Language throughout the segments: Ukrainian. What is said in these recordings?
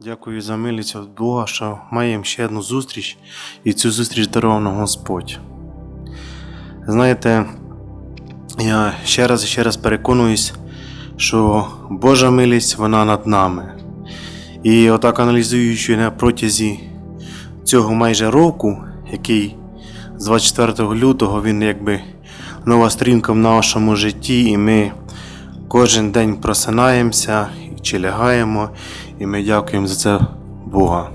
Дякую за милість від Бога, що маємо ще одну зустріч, і цю зустріч дарував нам Господь. Знаєте, я ще раз і ще раз переконуюсь, що Божа милість вона над нами. І отак аналізуючи на протязі цього майже року, який з 24 лютого він якби нова стрінка в нашому житті, і ми кожен день просинаємося чи лягаємо, і ми дякуємо за це Бога.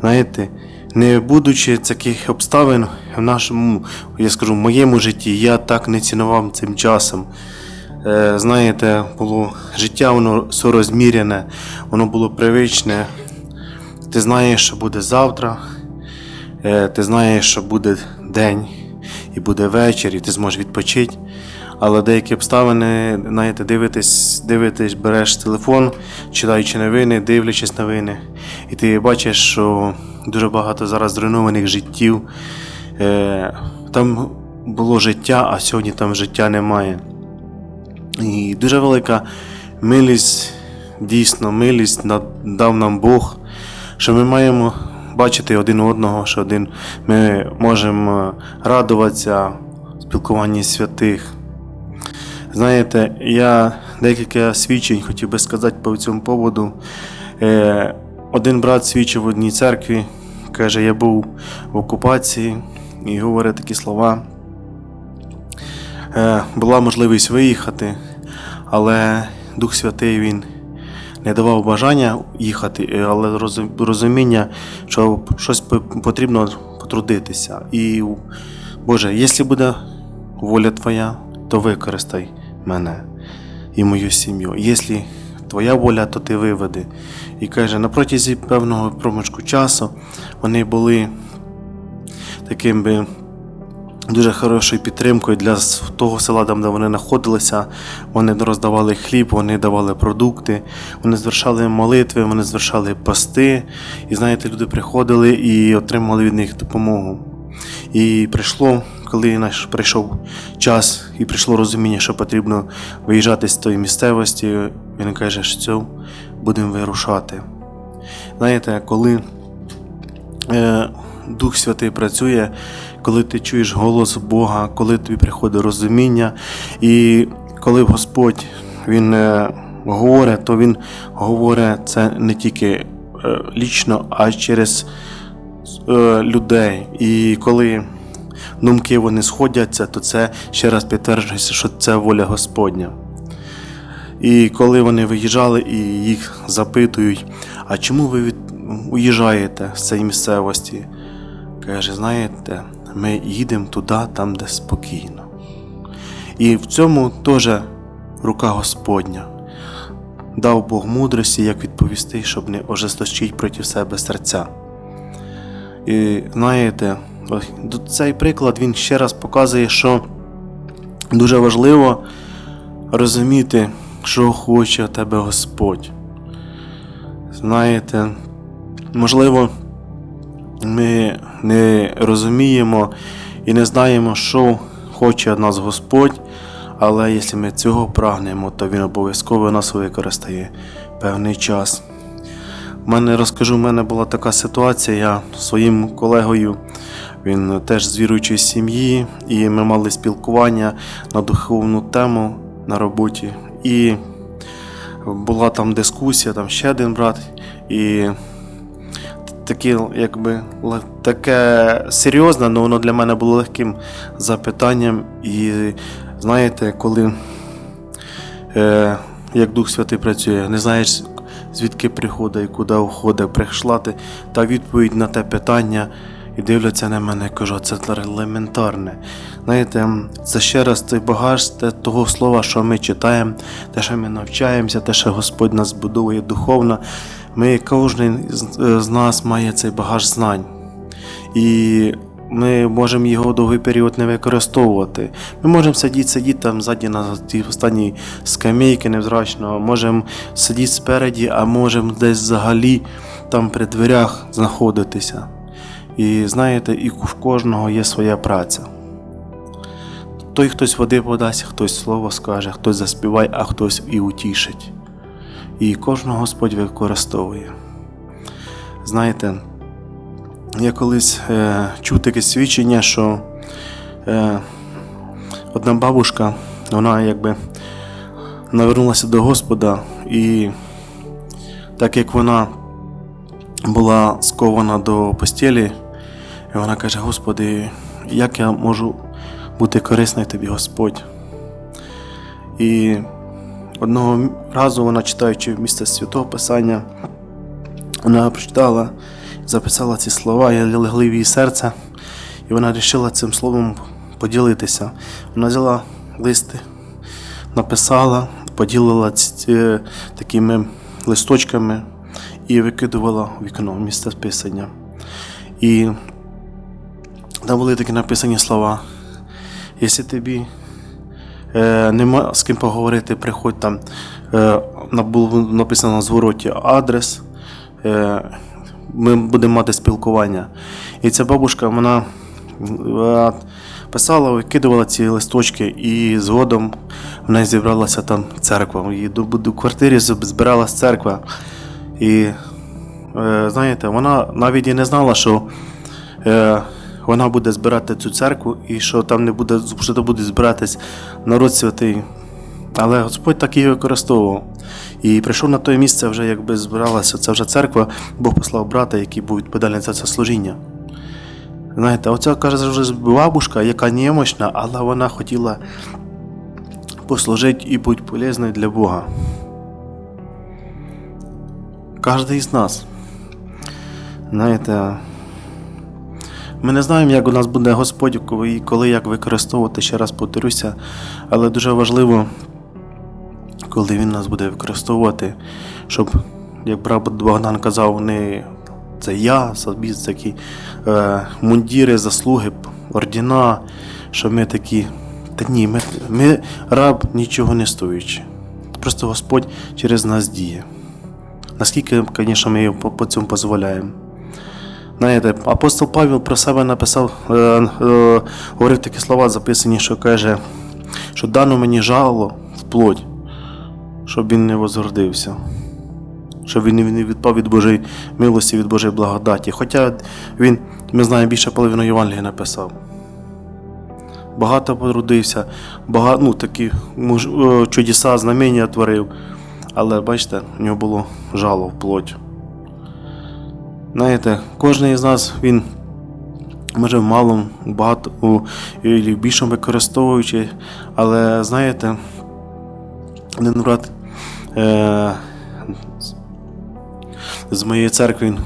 Знаєте, не будучи таких обставин в нашому, я скажу, в моєму житті, я так не цінував цим часом. Е, Знаєте, було життя воно сорозміряне, воно було привичне. Ти знаєш, що буде завтра, е, ти знаєш, що буде день і буде вечір, і ти зможеш відпочити. Але деякі обставини, знаєте, дивитесь, дивитесь, береш телефон, читаючи новини, дивлячись новини, і ти бачиш, що дуже багато зараз зруйнованих життів. Е, Там було життя, а сьогодні там життя немає. І дуже велика милість, дійсно, милість дав нам Бог, що ми маємо бачити один одного, що один ми можемо радуватися в спілкуванні святих. Знаєте, я декілька свідчень хотів би сказати по цьому поводу. Е, один брат свідчив в одній церкві, каже, я був в окупації і говорить такі слова. Е, була можливість виїхати, але Дух Святий він не давав бажання їхати, е, але розуміння, що щось потрібно потрудитися. І Боже, якщо буде воля Твоя, то використай мене і мою сім'ю. Якщо Твоя воля, то ти виведи. І каже, на протязі певного проміжку часу вони були таким би дуже хорошою підтримкою для того села, де вони знаходилися. Вони роздавали хліб, вони давали продукти, вони звершали молитви, вони звершали пости. І знаєте, люди приходили і отримали від них допомогу. І прийшло, коли наш прийшов час і прийшло розуміння, що потрібно виїжджати з тої місцевості, він каже, що будемо вирушати. Знаєте, коли е, Дух Святий працює, коли ти чуєш голос Бога, коли тобі приходить розуміння, і коли Господь Він е, говорить, то Він говорить це не тільки е, лічно, а через е, людей. І коли думки вони сходяться, то це ще раз підтверджується, що це воля Господня. І коли вони виїжджали і їх запитують, а чому ви від... уїжджаєте з цієї місцевості? Каже, знаєте, ми їдемо туди, там, де спокійно. І в цьому теж рука Господня. Дав Бог мудрості, як відповісти, щоб не ожесточити проти себе серця. І знаєте, цей приклад він ще раз показує, що дуже важливо розуміти, що хоче тебе Господь. Знаєте, можливо, ми не розуміємо і не знаємо, що хоче від нас Господь, але якщо ми цього прагнемо, то Він обов'язково нас використає певний час. Мене розкажу, в мене була така ситуація. Я своїм колегою, він теж з віруючої сім'ї, і ми мали спілкування на духовну тему на роботі. І була там дискусія, там ще один брат, і таке, якби, таке серйозне, але воно для мене було легким запитанням. І знаєте, коли е, як Дух Святий працює, не знаєш, звідки приходить і куди уходить, прийшла ти та відповідь на те питання. І дивляться на мене, кажу, це елементарне. Знаєте, це ще раз той багаж того слова, що ми читаємо, те, що ми навчаємося, те, що Господь нас будує духовно. Ми кожен е, з нас має цей багаж знань. І ми можемо його довгий період не використовувати. Ми можемо сидіти, сидіти там ззаді на тій останній скамейки невзрачно, можемо сидіти спереді, а можемо десь взагалі там при дверях знаходитися. І знаєте, і в кожного є своя праця. Той хтось води подасть, хтось слово скаже, хтось заспіває, а хтось і утішить. І кожного Господь використовує. Знаєте, я колись е, чув таке свідчення, що е, одна бабушка, вона якби навернулася до Господа, і так як вона була скована до постелі, і вона каже: Господи, як я можу бути корисною тобі, Господь? І одного разу вона, читаючи місце святого Писання, вона прочитала, записала ці слова, і легли в її серце, і вона вирішила цим словом поділитися. Вона взяла листи, написала, поділила ці, такими листочками і викидувала вікно місце писання. І там були такі написані слова. Якщо тобі е, нема з ким поговорити, приходь там, е, було написано на звороті адрес, е, ми будемо мати спілкування. І ця бабушка, вона писала, викидувала ці листочки, і згодом в неї зібралася там церква. Її до, квартирі збиралась церква. І е, знаєте, вона навіть і не знала, що е, вона буде збирати цю церкву і що там не буде, що буде збиратись народ святий. Але Господь так її використовував. І прийшов на те місце, вже якби збиралася ця вже церква, Бог послав брата, який був відповідальний за це служіння. Знаєте, оця каже вже бабушка, яка немощна, але вона хотіла послужити і бути полезною для Бога. Кожен із нас. Знаєте, ми не знаємо, як у нас буде Господь, коли, коли як використовувати, ще раз повторюся, але дуже важливо, коли Він нас буде використовувати, щоб, як брат Богдан казав, не це я, собі такі е, мундіри, заслуги, ордіна, що ми такі. Та ні, ми, ми раб нічого не стоючи. Просто Господь через нас діє. Наскільки, звісно, ми по, по цьому дозволяємо. Знаєте, апостол Павел про себе написав, е, е, говорив такі слова записані, що каже, що дано мені жало в плоть, щоб він не возгордився, щоб він не відпав від Божої милості, від Божої благодаті. Хоча він, ми знаємо, більше половину Євангелія написав. Багато потрудився, багато, ну, такі муж, е, чудеса, знамення творив. Але бачите, в нього було жало в плоть. Знаєте, кожен із нас він може в малому, багато у, і в більшому використовуючи, але знаєте, один брат е, з- моєї церкви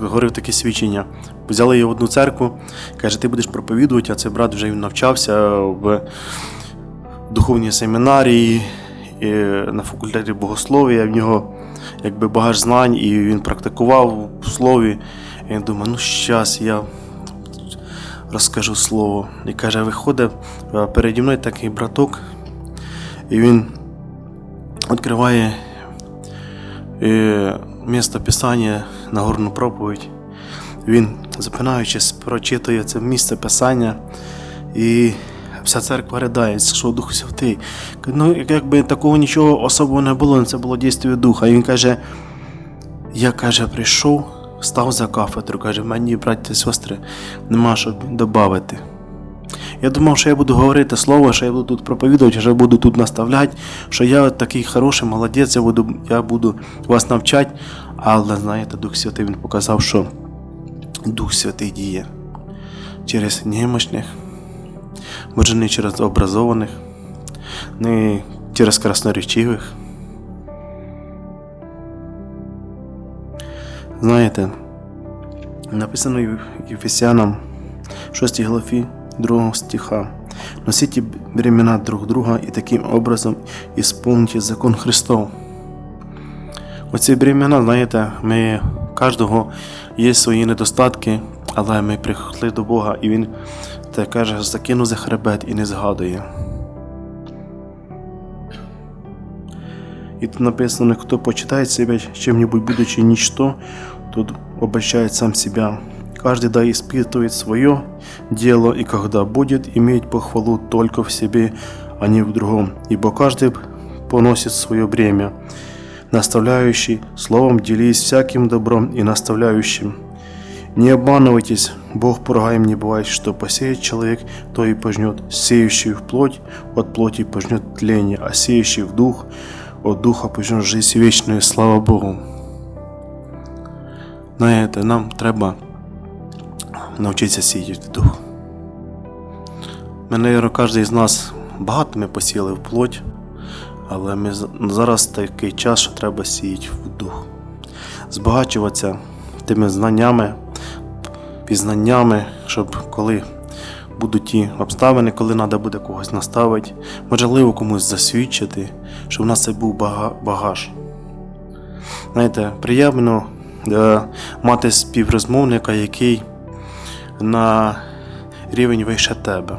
говорив таке свідчення. Взяли його в одну церкву, каже, ти будеш проповідувати, а цей брат вже навчався в духовній семінарії, на факультеті богослов'я. В нього якби багаж знань, і він практикував в слові. І він думає, ну щас я розкажу слово. І каже, виходить переді мною такий браток, і він відкриває е, місто Писання на горну проповідь. Він, запинаючись, прочитує це місце Писання, і вся церква ридає, що Дух Святий. Ну, якби такого нічого особливого не було, це було дійство духа. І він каже: я каже, прийшов, став за кафедру, каже, мені, браття і сестри, нема що додати. Я думав, що я буду говорити слово, що я буду тут проповідувати, що я буду тут наставляти, що я такий хороший молодець, я буду, я буду вас навчати. Але знаєте, Дух Святий він показав, що Дух Святий діє через немощних, може не через образованих, не через красноречивих. Знаєте, написано Єфесянам 6 главі 2 стиха. Носите времена друг друга і таким образом ісполните закон Христов. Оці времена, знаєте, ми кожного є свої недостатки, але ми прийшли до Бога, і Він те каже, закину за хребет і не згадує. І тут написано, кто почитает себя чем-нибудь будучи ничто, тот обольщает сам себя. Каждый да испытывает свое дело, и когда будет иметь похвалу только в себе, а не в другом, ибо каждый поносит свое бремя. наставляющий, словом делись всяким добром и наставляющим. Не обманывайтесь, Бог поругаем не бывает, что посеет человек, то и пожнет. Сеющий в плоть, от плоти пожнет тление, а сеющий в дух, от духа пожнет жизнь вечную. Слава Богу. Знаєте, нам треба навчитися сіяти в дух. Мене, кожен з нас багато ми посіяли в плоть, але ми зараз такий час, що треба сіяти в дух. Збагачуватися тими знаннями, пізнаннями, щоб коли будуть ті обставини, коли треба буде когось наставити, можливо, комусь засвідчити, щоб у нас це був багаж. Знаєте, приємно е, мати співрозмовника, який на рівень вище тебе.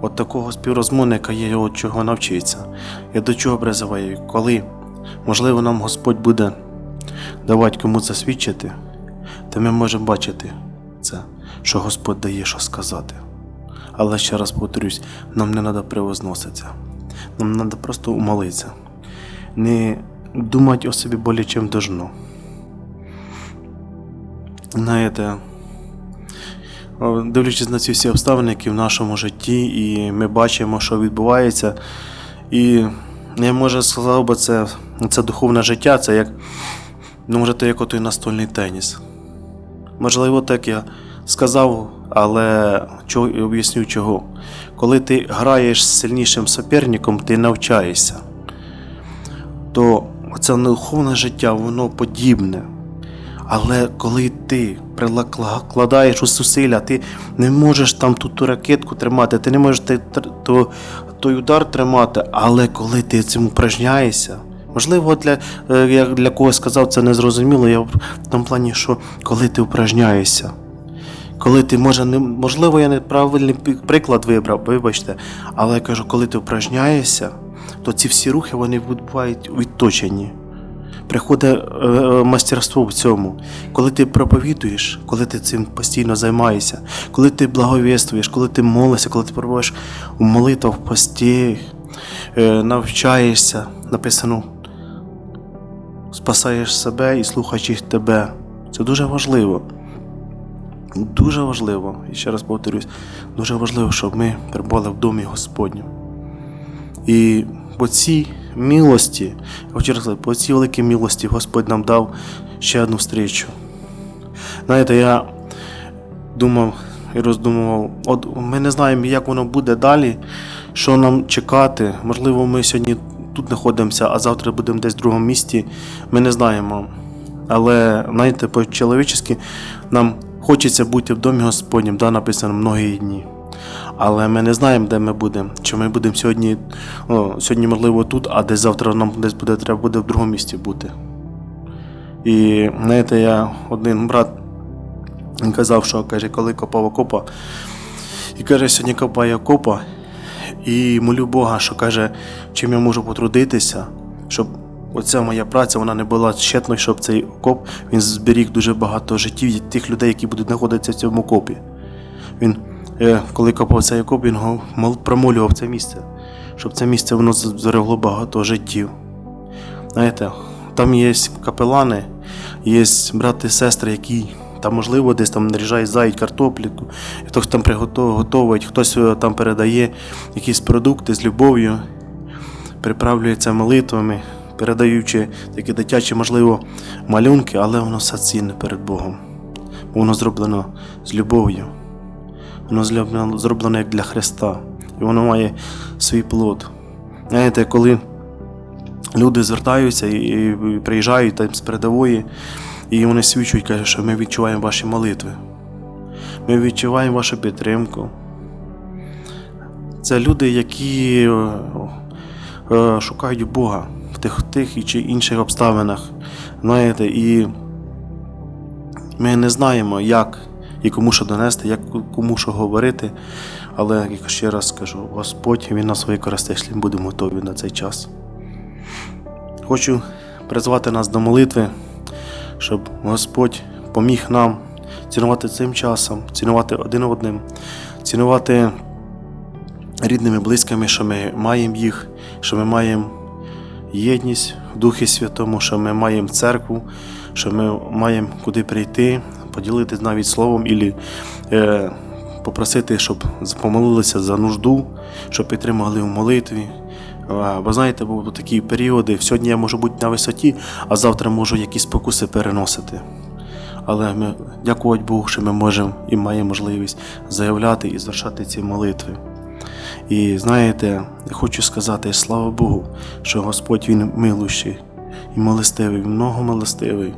От такого співрозмовника є от чого навчитися. Я до чого призиваю, коли, можливо, нам Господь буде давати комусь засвідчити, то ми можемо бачити це, що Господь дає що сказати. Але ще раз повторюсь, нам не треба превозноситися. Нам треба просто умолитися. Не думати о собі более чим должно. Знаєте, дивлячись на ці всі обставини, які в нашому житті, і ми бачимо, що відбувається. І я може сказав би, це, це духовне життя, це як, ну, може, це як отой настольний теніс. Можливо, так я сказав, але чого, об'ясню чого. Коли ти граєш з сильнішим суперником, ти навчаєшся. То це духовне життя, воно подібне. Але коли ти прикладаєш у зусилля, ти не можеш там ту, ту ракетку тримати, ти не можеш ти, то, той удар тримати, але коли ти цим упражняєшся, можливо, для, е, я для когось сказав, це незрозуміло, я в тому плані, що коли ти упражняєшся, коли ти може не можливо, я неправильний приклад вибрав, вибачте, але я кажу, коли ти упражняєшся, то ці всі рухи вони бувають відточені приходить е, мастерство в цьому. Коли ти проповідуєш, коли ти цим постійно займаєшся, коли ти благовіствуєш, коли ти молишся, коли ти перебуваєш у молитвах, в пості, е, навчаєшся, написано, спасаєш себе і слухаючи тебе. Це дуже важливо. Дуже важливо, і ще раз повторюсь, дуже важливо, щоб ми перебували в домі Господньому. І по цій милості, по цій великій милості Господь нам дав ще одну встречу. Знаєте, я думав і роздумував, от ми не знаємо, як воно буде далі, що нам чекати. Можливо, ми сьогодні тут знаходимося, а завтра будемо десь в другому місті. Ми не знаємо. Але, знаєте, по-чоловічески нам хочеться бути в домі Господнім, да, написано многі дні. Але ми не знаємо, де ми будемо. Чи ми будемо сьогодні, о, сьогодні, можливо, тут, а десь завтра нам десь буде треба буде в другому місці бути. І знаєте, я один брат казав, що каже, коли копав окопа, і каже, сьогодні копаю окопа, і молю Бога, що каже, чим я можу потрудитися, щоб оця моя праця вона не була щетною, щоб цей окоп він зберіг дуже багато життів тих людей, які будуть знаходитися в цьому окопі. Він, коли копав цей окоп, він промолював це місце, щоб це місце воно зберегло багато життів. Знаєте, там є капелани, є брати сестри, які там, можливо, десь там наріжають зають картопліку, хтось там приготовують, хтось е, там передає якісь продукти з любов'ю, приправлюється молитвами, передаючи такі дитячі, можливо, малюнки, але воно все цінне перед Богом. Воно зроблено з любов'ю. Воно зроблено, як для Христа. І воно має свій плод. Знаєте, коли люди звертаються і, і приїжджають там з передової, і вони свідчують, кажуть, що ми відчуваємо ваші молитви. Ми відчуваємо вашу підтримку. Це люди, які е, е, шукають Бога в тих, тих чи інших обставинах. Знаєте, і ми не знаємо, як і кому що донести, як кому що говорити. Але як ще раз скажу, Господь Він нас використає, якщо ми будемо готові на цей час. Хочу призвати нас до молитви, щоб Господь поміг нам цінувати цим часом, цінувати один одним, цінувати рідними, близькими, що ми маємо їх, що ми маємо єдність в Духі Святому, що ми маємо церкву, що ми маємо куди прийти, поділитися навіть словом і е, попросити, щоб помолилися за нужду, щоб підтримали в молитві. Бо знаєте, бо такі періоди. Сьогодні я можу бути на висоті, а завтра можу якісь спокуси переносити. Але ми дякувати Богу, що ми можемо і маємо можливість заявляти і звершати ці молитви. І знаєте, хочу сказати, слава Богу, що Господь Він милущий і милостивий, многомилостивий.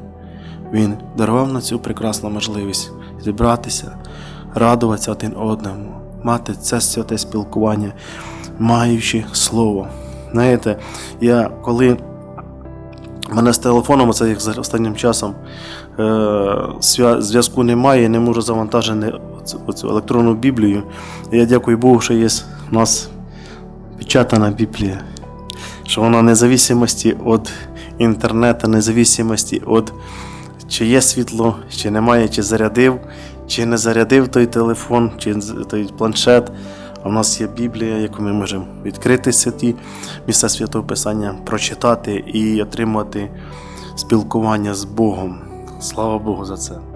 Він дарував на цю прекрасну можливість зібратися, радуватися один одному, мати це святе спілкування, маючи слово. Знаєте, я коли мене з телефоном, це як останнім часом, е, зв'язку немає, не можу завантажити оцю, електронну Біблію. Я дякую Богу, що є у нас печатана Біблія, що вона независимості від інтернету, независимості від чи є світло, чи немає, чи зарядив, чи не зарядив той телефон, чи той планшет. А в нас є Біблія, яку ми можемо відкрити святі місця святого Писання, прочитати і отримати спілкування з Богом. Слава Богу за це.